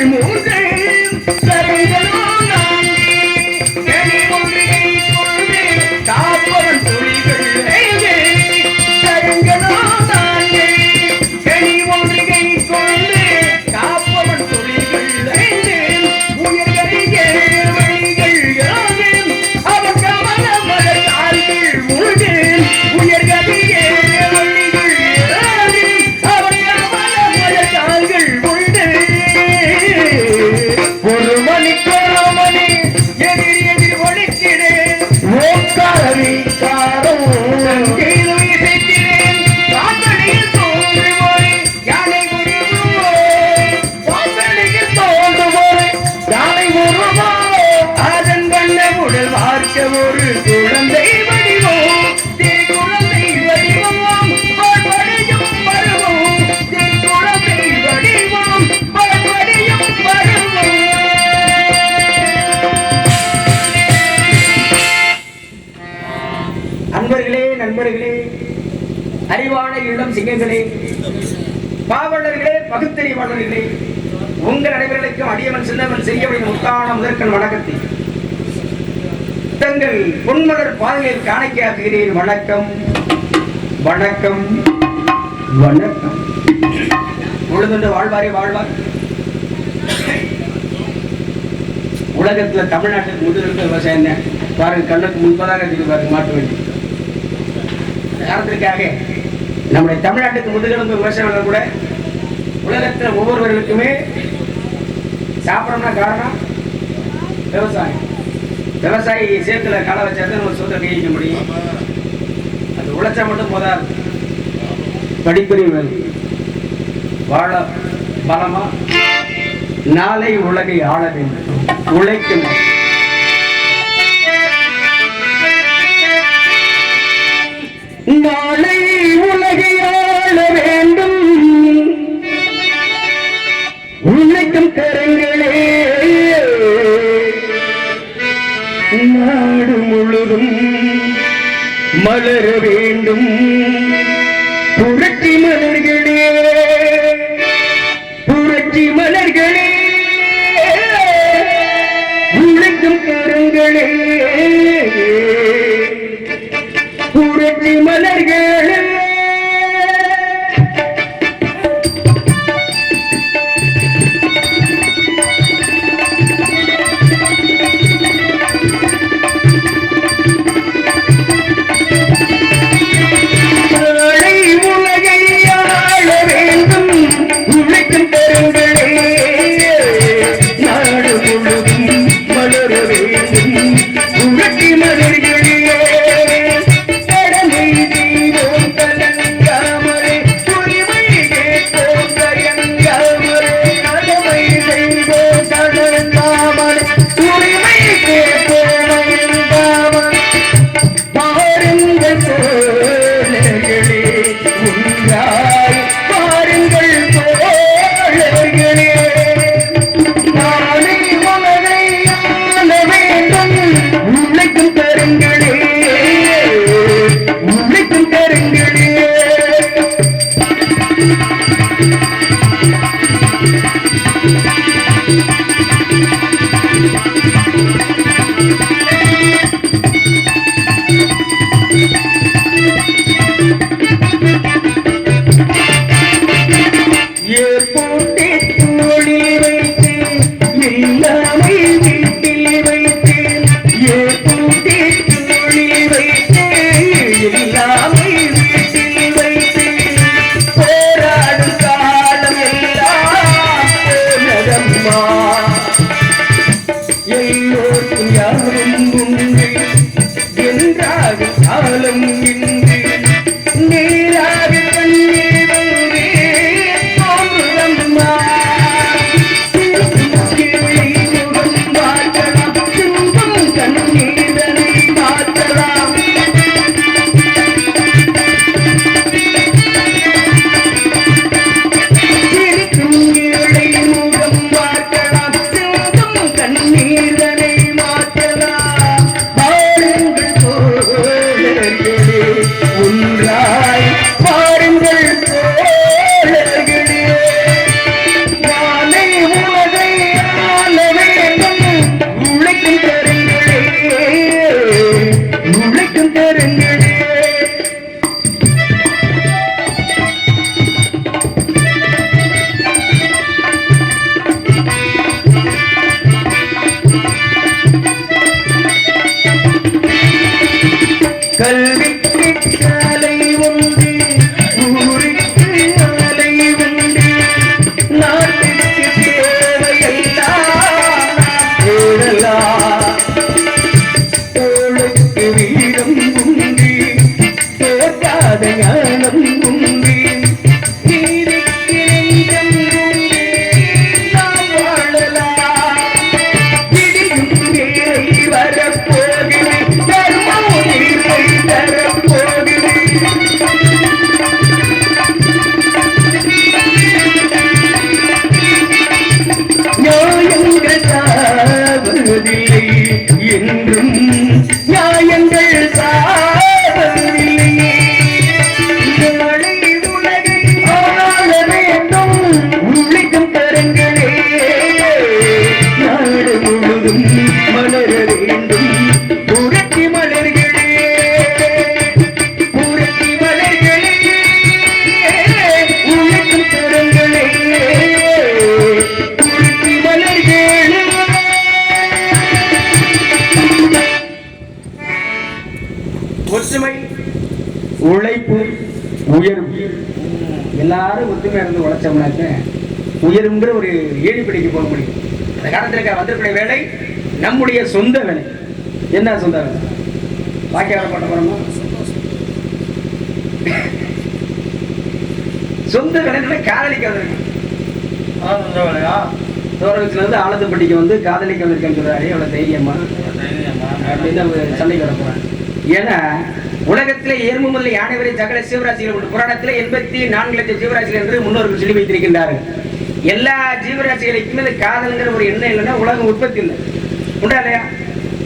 Emo. நண்பர்களே நண்பர்களே அறிவான இளம் சிங்கங்களே பாவலர்களே பகுத்தறிவாளர்களே உங்கள் அனைவர்களுக்கும் அடியவன் சின்னவன் சிறியவன் முத்தான முதற்கன் வணக்கத்தை. தங்கள் பொன்மலர் பாதையில் காணிக்காக்குகிறேன் வணக்கம். வணக்கம். வணக்கம். உழுதுண்டு வாழ்வாரே வாழ்வார். உலகத்துல தமிழ்நாட்டில் முதலிருக்க விவசாயம் தான் பாருங்க கண்ணுக்கு முன்பதாக இருக்குது பாருங்க மாட்டு வண்டி. காரணத்திற்காக நம்முடைய தமிழ்நாட்டுக்கு முதுகெலும்பு விவசாயிகள் கூட உலகத்துல ஒவ்வொருவர்களுக்குமே சாப்பிடணும்னா காரணம் விவசாயம். விவசாயி சேத்துல களை வச்சா தான் நம்ம சொத்தை கையிக்க முடியும். அது உழைச்சா மட்டும் போதாது. படிப்பறிவு வேணும். வாழ பலமா? நாளை உலகை ஆள வேண்டும். உழைக்கணும். வளர வேண்டும். ஒற்றுமை உழைப்பு உயர்வு. எல்லாரும் ஒத்துமையா இருந்து உழைச்சோம்னாக்க உயருங்கிற ஒரு ஏணிப்படிக்கு போக முடியும். அந்த காலத்தில் வந்திருக்கிற வேலை நம்முடைய சொந்த வேலை. என்ன சொந்த வேலை? வாக்கிய வேலை பண்ண போறோமா? சொந்த கலைஞர்களை காதலிக்க வந்திருக்கேன் அதான் இந்த வேலையா தோரகத்துல இருந்து ஆலத்துப்பட்டிக்கு வந்து காதலிக்க வந்திருக்கேன்னு சொல்றாரு. எவ்வளவு தைரியமா? அப்படின்னு சண்டைக்கு வர போறாங்க ஏன்னா உலகத்திலே எறும்பு முதல் யானை வரை சகல சிவராசிகள் உண்டு. புராணத்திலே எண்பத்தி நான்கு லட்சம் ஜீவராசிகள் என்று முன்னோர்கள் சொல்லி வைத்திருக்கின்றார்கள். எல்லா ஜீவராசிகளுக்கும் இந்த காதல்ங்கிற ஒரு எண்ணம் இல்லைன்னா உலகம் உற்பத்தி இல்லை. உண்டா இல்லையா?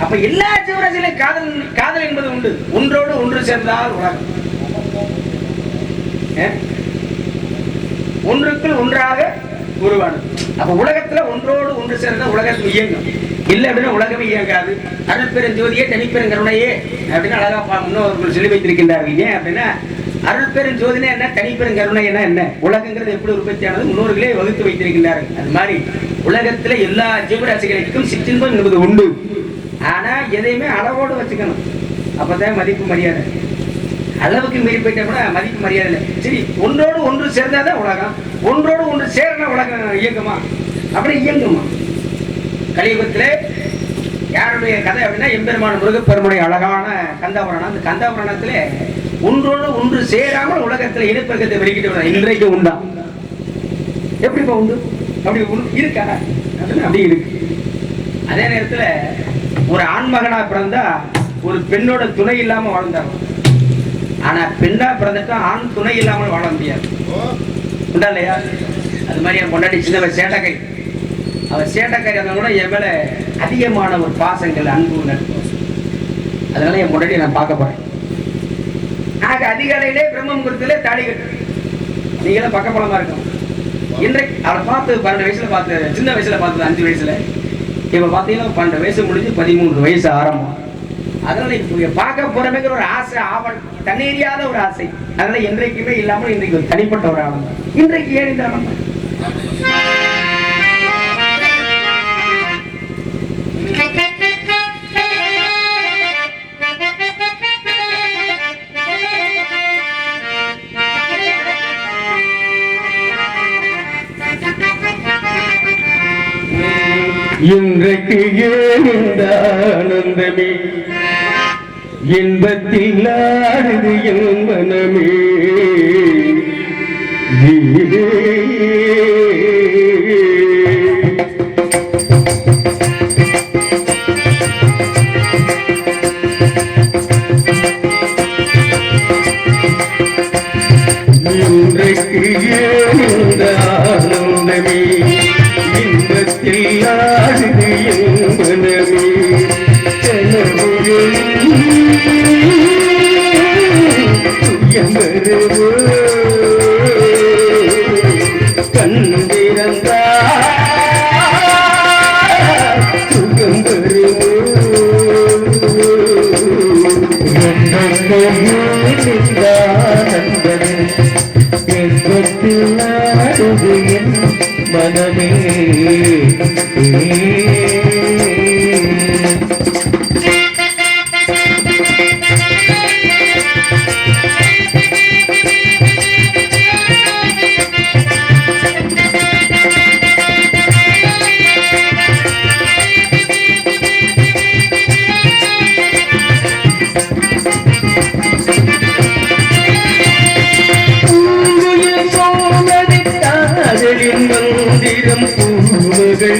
அப்ப எல்லா ஜீவராசிகளையும் காதல் காதல் என்பது உண்டு. ஒன்றோடு ஒன்று சேர்ந்தால் உலகம். ஒன்றுக்குள் ஒன்றாக உருவானது. அப்ப உலகத்துல ஒன்றோடு ஒன்று சேர்ந்த உலகத்தில் இயங்கும். இல்லை அப்படின்னா உலகமே இயங்காது. அருள் பெருஞ்சோதியே தனிப்பெருங்கருணையே அப்படின்னு அழகா முன்னோர்கள் சொல்லி வைத்திருக்கின்றார்கள். ஏன் அப்படின்னா அருள் பெருஞ்சோதினா என்ன தனிப்பெருங்கருணைனா என்ன? உலகங்கிறது எப்படி உற்பத்தியானது? முன்னோர்களே வகுத்து வைத்திருக்கின்றார்கள். அது மாதிரி உலகத்துல எல்லா ஜீவராசிகளுக்கும் சிற்றின்பம் என்பது உண்டு. ஆனா எதையுமே அளவோடு வச்சுக்கணும். அப்பதான் மதிப்பு மரியாதை. அளவுக்கு மீறி போயிட்டா கூட மதிப்பு மரியாதை இல்லை. சரி ஒன்றோடு ஒன்று சேர்ந்தாதான் உலகம். ஒன்றோடு ஒன்று சேரனா உலகம் இயங்குமா அப்படி இயங்குமா? கலியுகத்திலே யாருடைய கதை அப்படின்னா எம்பெருமான முருகப்பெருமுடைய அழகான கந்தாபுராணம் அந்த கந்தாபுராணத்திலே ஒன்றோடு ஒன்று சேராமல் உலகத்தில் இனப்பெருக்கத்தை வெளிக்கிட்டு வர இன்றைக்கு உண்டா? எப்படிப்பா உண்டு? அப்படி இருக்கா? அப்படின்னு அப்படி இருக்கு. அதே நேரத்தில் ஒரு ஆண்மகனா பிறந்தா ஒரு பெண்ணோட துணை இல்லாமல் வாழ்ந்தாங்க ஆனா பெண்ணா பிறந்துட்டா ஆண் துணை இல்லாமல் வாழ முடியாது. உண்டா இல்லையா அது மாதிரி என் பொண்டாட்டி சின்னவ சேட்டக்கை அவன் சேட்டக்கை இருந்தா கூட என் மேலே அதிகமான ஒரு பாசங்கள் அன்பு நட்பு அதனால என் பொண்டாட்டி நான் பார்க்க போறேன். ஆக அதிகாலையிலே பிரம்ம முகூர்த்திலே தாலி கட்டு. நீங்களும் பக்கபலமா இருக்கும்? இன்றைக்கு அவரை பார்த்து பன்னெண்டு வயசுல பார்த்து சின்ன வயசுல பார்த்தது அஞ்சு வயசுல. இப்போ பார்த்தீங்கன்னா பன்னெண்டு வயசு முடிஞ்சு பதிமூன்று வயசு ஆரம்பம். அதனால இப்போ பார்க்க போறமேங்கிற ஒரு ஆசை ஆவல் தண்ணீரியாத ஒரு ஆசை. அதனால என்றைக்குமே இல்லாமல் இன்றைக்கு ஒரு தனிப்பட்ட ஒரு ஆனந்தம் இன்றைக்கு ஏன் இந்த ஆனந்தம் இன்றைக்கு ஏன் இந்த ஆனந்தமே? இன்பத்தில் ஆடுது என் மனமே.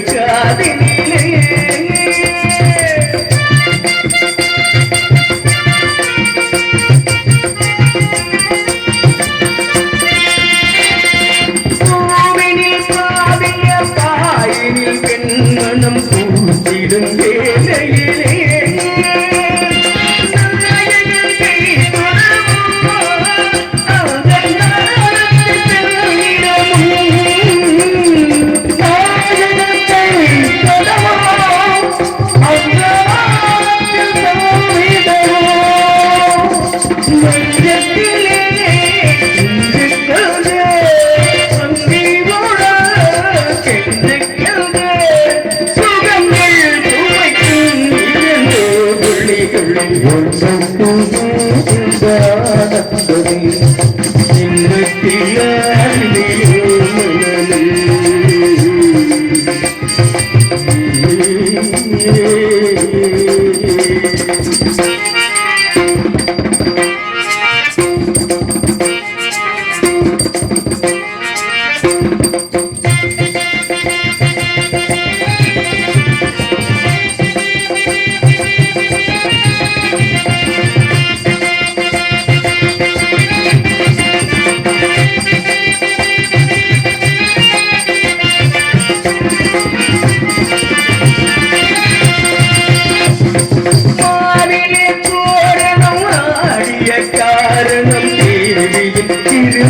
这里你。ఎందుకు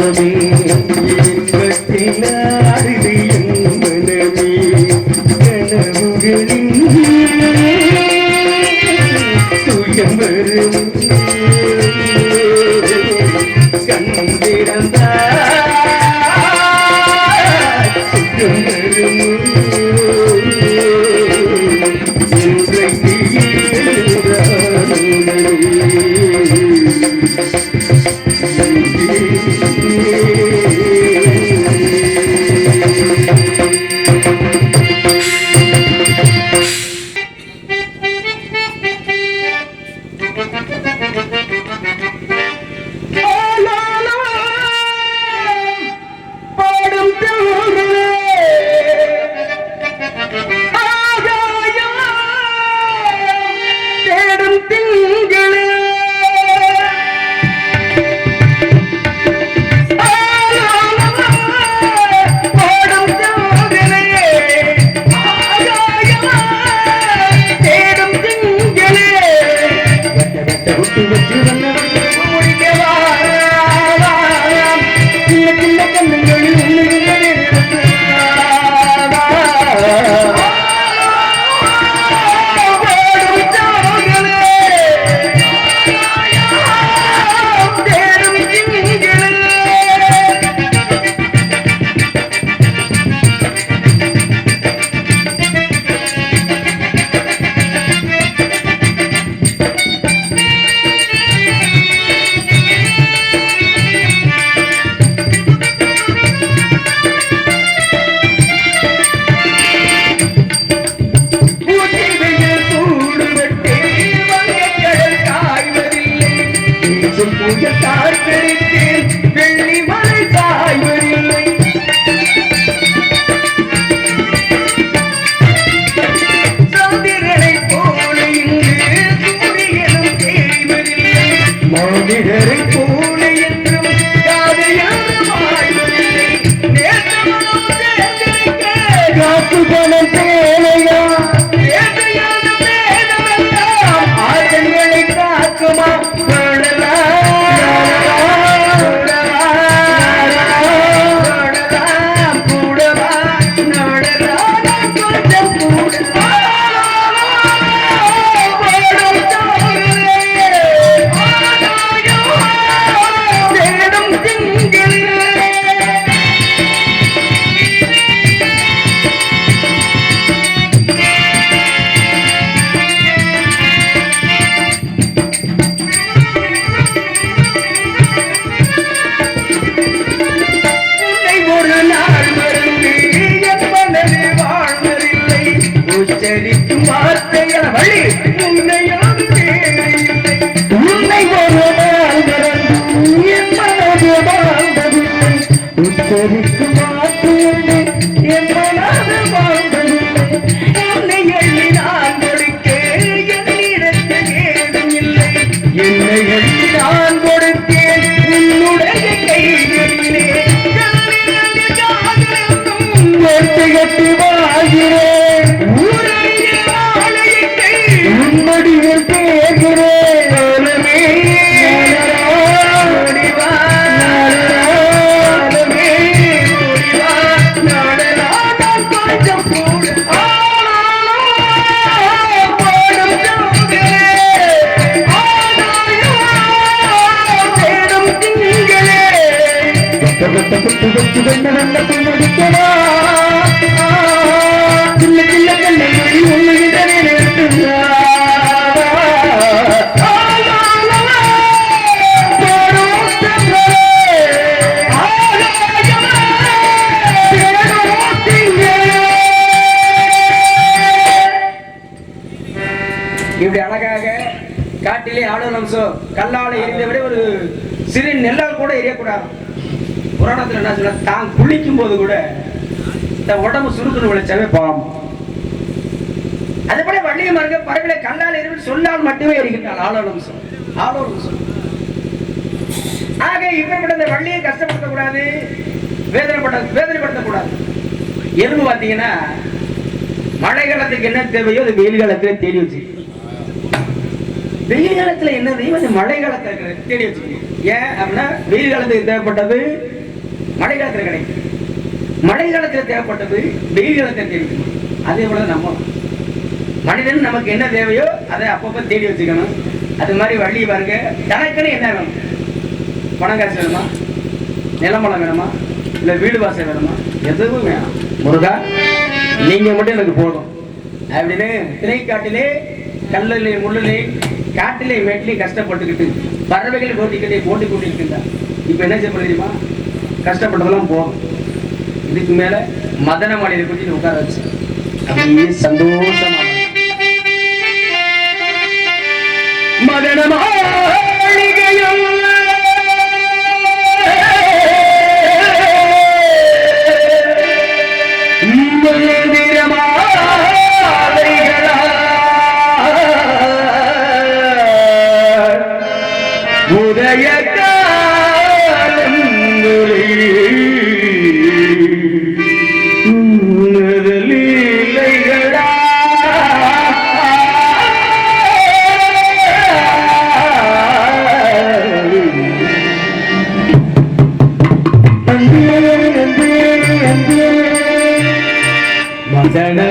ஆனந்தமே வெண்ண வெண்ண பின்னடிக்கிறோம் புராணத்துல என்ன சொல்ல தான் குளிக்கும் போது கூட இந்த உடம்பு சுருக்குன்னு விளைச்சாவே பாவம். அதுபோல வள்ளிய மருங்க பறவைகளை கல்லால் எரிவு சொன்னால் மட்டுமே எரிகின்றாள். ஆளுநர் அம்சம் ஆக இப்படிப்பட்ட இந்த வள்ளியை கஷ்டப்படுத்தக்கூடாது வேதனைப்பட வேதனைப்படுத்தக்கூடாது. எறும்பு பார்த்தீங்கன்னா மழை காலத்துக்கு என்ன தேவையோ அது வெயில் காலத்துல தேடி வச்சு வெயில் காலத்துல என்ன தேவை அது மழை காலத்துல தேடி வச்சுக்கணும் ஏன் அப்படின்னா வெயில் காலத்துக்கு தேவைப்பட்டது மழை காலத்தில் கிடைக்கும். மழை காலத்தில் தேவைப்பட்டது வெயில் காலத்தில் தேவைப்படும். அதே போல நம்ம மனிதன் நமக்கு என்ன தேவையோ அதை அப்பப்போ தேடி வச்சுக்கணும். அது மாதிரி வள்ளி பாருங்க. தனக்குன்னு என்ன வேணும்? பணம் காசு வேணுமா நிலமலம் வேணுமா? இல்லை வீடு வாசல் வேணுமா? எதுவும் வேணும். முருகா நீங்கள் மட்டும் எனக்கு போதும். அப்படின்னு திணைக்காட்டிலே கல்லிலே முள்ளிலே காட்டிலே மேட்டிலே கஷ்டப்பட்டுக்கிட்டு பறவைகள் போட்டிக்கிட்டே போட்டி கொண்டிருக்கின்றார். இப்போ என்ன செய்ய முடியுமா கஷ்டப்பட்டதெல்லாம் போதும் இதுக்கு மேல மதன மாளிகை குறித்து உட்கார வச்சு அப்படியே சந்தோஷமா மதன மாளிகையும் ജന